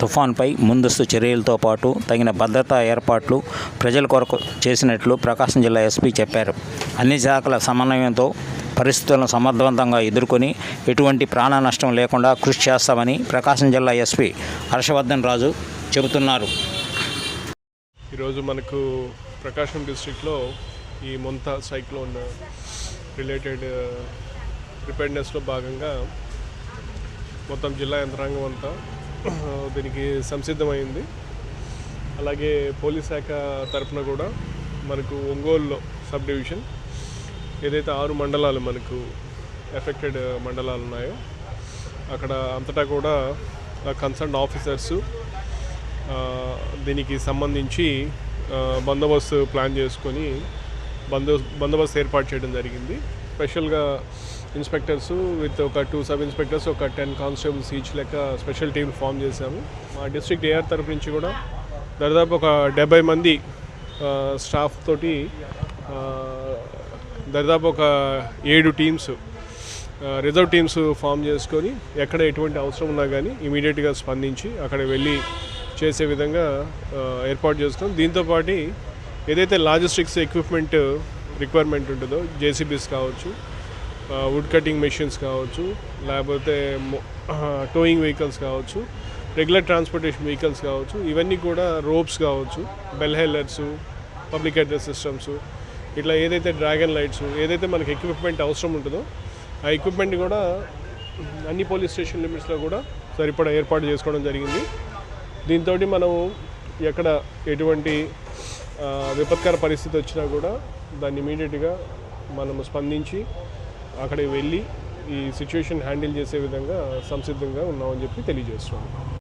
తుఫాన్పై ముందస్తు చర్యలతో పాటు తగిన భద్రతా ఏర్పాట్లు ప్రజల కొరకు చేసినట్లు ప్రకాశం జిల్లా ఎస్పీ చెప్పారు. అన్ని శాఖల సమన్వయంతో పరిస్థితులను సమర్థవంతంగా ఎదుర్కొని ఎటువంటి ప్రాణ నష్టం లేకుండా కృషి చేస్తామని ప్రకాశం జిల్లా ఎస్పీ హర్షవర్ధన్ రాజు చెబుతున్నారు. ఈరోజు మనకు ప్రకాశం డిస్ట్రిక్ట్లో ఈ మొంత సైక్లోన్ రిలేటెడ్ ప్రిపేర్నెస్లో భాగంగా మొత్తం జిల్లా యంత్రాంగం అంతా దీనికి సంసిద్ధమైంది. అలాగే పోలీస్ శాఖ తరఫున కూడా మనకు ఒంగోలులో సబ్ డివిజన్ ఏదైతే ఆరు మండలాలు మనకు ఎఫెక్టెడ్ మండలాలు ఉన్నాయో అక్కడ అంతటా కూడా కన్సర్న్ ఆఫీసర్సు దీనికి సంబంధించి బందోబస్తు ప్లాన్ చేసుకొని బందో బందోబస్తు ఏర్పాటు చేయడం జరిగింది. స్పెషల్గా ఇన్స్పెక్టర్స్ విత్ ఒక టూ సబ్ ఇన్స్పెక్టర్స్ ఒక టెన్ కానిస్టేబుల్స్ ఈచ్ లెక్క స్పెషల్ టీం ఫామ్ చేశాము. మా డిస్ట్రిక్ట్ ఏఆర్ తరపు నుంచి కూడా దాదాపు ఒక డెబ్బై మంది స్టాఫ్ తోటి దాదాపు ఒక ఏడు టీమ్స్ రిజర్వ్ టీమ్స్ ఫామ్ చేసుకొని ఎక్కడ ఎటువంటి అవసరం ఉన్నా కానీ ఇమీడియట్గా స్పందించి అక్కడ వెళ్ళి చేసే విధంగా ఏర్పాటు చేసుకున్నాం. దీంతోపాటు ఏదైతే లాజిస్టిక్స్ ఎక్విప్మెంట్ రిక్వైర్మెంట్ ఉంటుందో జేసీబీస్ కావచ్చు వుడ్ కటింగ్ మెషిన్స్ కావచ్చు లేకపోతే టోయింగ్ వెహికల్స్ కావచ్చు రెగ్యులర్ ట్రాన్స్పోర్టేషన్ వెహికల్స్ కావచ్చు ఇవన్నీ కూడా రోప్స్ కావచ్చు bell hailers public address systems ఇట్లా ఏదైతే డ్రాగన్ లైట్స్ ఏదైతే మనకి ఎక్విప్మెంట్ అవసరం ఉంటుందో ఆ ఎక్విప్మెంట్ కూడా అన్ని పోలీస్ స్టేషన్ లిమిట్స్లో కూడా సరిపడా ఏర్పాటు చేసుకోవడం జరిగింది. దీంతో మనము ఎక్కడ ఎటువంటి విపత్కర పరిస్థితి వచ్చినా కూడా దాన్ని ఇమీడియట్గా మనం స్పందించి అక్కడికి వెళ్ళి ఈ సిచ్యువేషన్ హ్యాండిల్ చేసే విధంగా సంసిద్ధంగా ఉన్నామని చెప్పి తెలియజేస్తున్నాం.